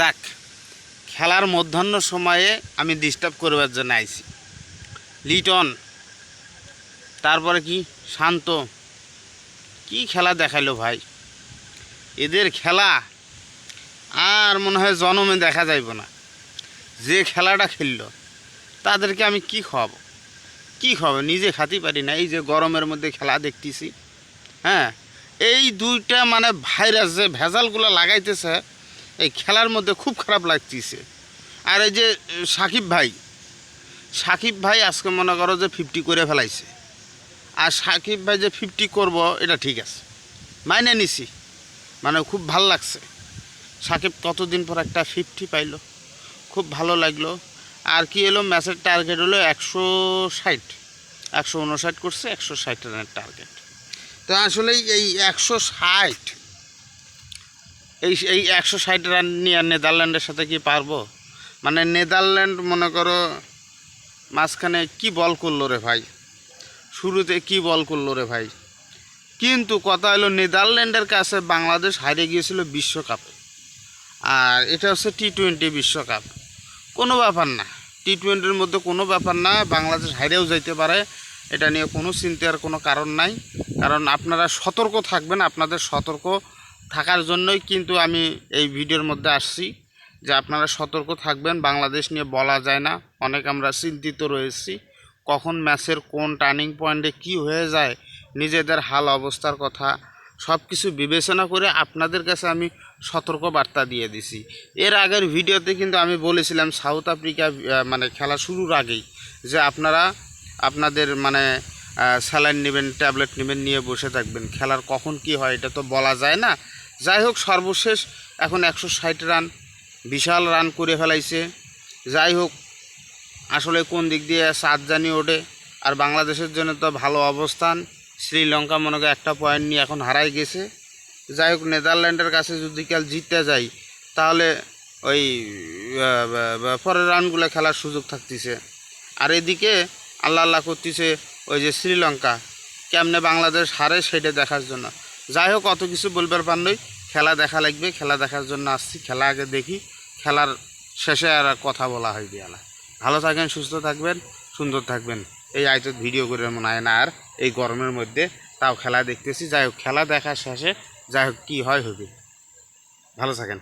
যাক, খেলার মধ্যাহ্ন সময়ে আমি ডিস্টার্ব করবার জন্য আইছি। লিটন, তারপরে কি? শান্ত, কি খেলা দেখাইলো ভাই? এদের খেলা আর মনে হয় জনমে দেখা যাইব না। যে খেলাটা খেললো, তাদেরকে আমি কি খাওয়াবো? কি খাওয়াবো? নিজে খাতে পারি না। এই যে গরমের মধ্যে খেলা দেখতেছি হ্যাঁ? এই দুইটা মানে ভাইরাস যে ভেজালগুলো লাগাইতেছে এই খেলার মধ্যে খুব খারাপ লাগতেছে। আর এই যে, সাকিব ভাই সাকিব ভাই আজকে মনে করো যে ফিফটি করে ফেলাইছে। আর সাকিব ভাই যে ফিফটি করব, এটা ঠিক আছে। মাইনে নিছি। মানে খুব ভালো লাগছে। সাকিব কতদিন পর একটা ফিফটি পাইলো। খুব ভালো লাগল। আর কি এলো ম্যাচের টার্গেট হলো একশো ষাট। একশো উনষাট করছে, একশো ষাট রানের টার্গেট তো আসলে এই একশো ষাট এই এই একশো ষাট রান নিয়ে নেদারল্যান্ডের সাথে কি পারব? মানে নেদারল্যান্ড, মনে করো, মাঝখানে কি বল করল রে ভাই? শুরুতে কি বল করল রে ভাই? কিন্তু কথা হলো, নেদারল্যান্ডের কাছে বাংলাদেশ হারিয়ে গিয়েছিল বিশ্বকাপে। আর এটা হচ্ছে টি টোয়েন্টি বিশ্বকাপ। কোনো ব্যাপার না। টি টোয়েন্টির মধ্যে কোনো ব্যাপার না, বাংলাদেশ হাইরেও যাইতে পারে। এটা নিয়ে কোনো চিন্তার কোনো কারণ নাই। কারণ আপনারা সতর্ক থাকবেন, আপনাদের সতর্ক থাকার জন্যই কিন্তু আমি এই ভিডিওর মধ্যে আসছি যে আপনারা সতর্ক থাকবেন, বাংলাদেশ নিয়ে বলা যায় না। অনেক আমরা চিন্তিত রয়েছি, কখন ম্যাচের কোন টার্নিং পয়েন্টে কি হয়ে যায়, নিজেদের হাল অবস্থার কথা সব কিছু বিবেচনা করে আপনাদের কাছে আমি সতর্ক বার্তা দিয়ে দিছি। এর আগের ভিডিওতে কিন্তু আমি বলেছিলাম সাউথ আফ্রিকা মানে খেলা শুরুর আগেই যে আপনারা আপনাদের মানে স্যালাইন নেবেন, ট্যাবলেট নেবেন, নিয়ে বসে থাকবেন। খেলার কখন কি হয় এটা তো বলা যায় না। যাই হোক, সর্বশেষ এখন একশো ষাট রান, বিশাল রান করে ফেলাইছে। যাই হোক, আসলে কোন দিক দিয়ে সাত জানি ওঠে, আর বাংলাদেশের জন্য তো ভালো অবস্থান। শ্রীলঙ্কা মনে করে একটা পয়েন্ট নিয়ে এখন হারাই গেছে। যাই হোক, নেদারল্যান্ডের কাছে যদি কাল জিততে যাই, তাহলে ওই পরের রানগুলো খেলার সুযোগ থাকতেছে। আর এদিকে আল্লাহ আল্লাহ করতেছে ওই যে শ্রীলঙ্কা, কেমনে বাংলাদেশ হারে সেটা দেখার জন্য। যাই হোক, অত কিছু বলবার পার নই। খেলা দেখা লাগবে, খেলা দেখার জন্য আসছি। খেলা আগে দেখি, খেলার শেষে আর কথা বলা হয় বিয়ালা ভালো থাকবেন সুস্থ থাকবেন, সুন্দর থাকবেন। এই আয়তত ভিডিও করে মনে হয় না আর, এই গরমের মধ্যে তাও খেলা দেখতেছি। যাই হোক, খেলা দেখার শেষে, যাই হোক, কী হয় হবে। ভালো থাকেন।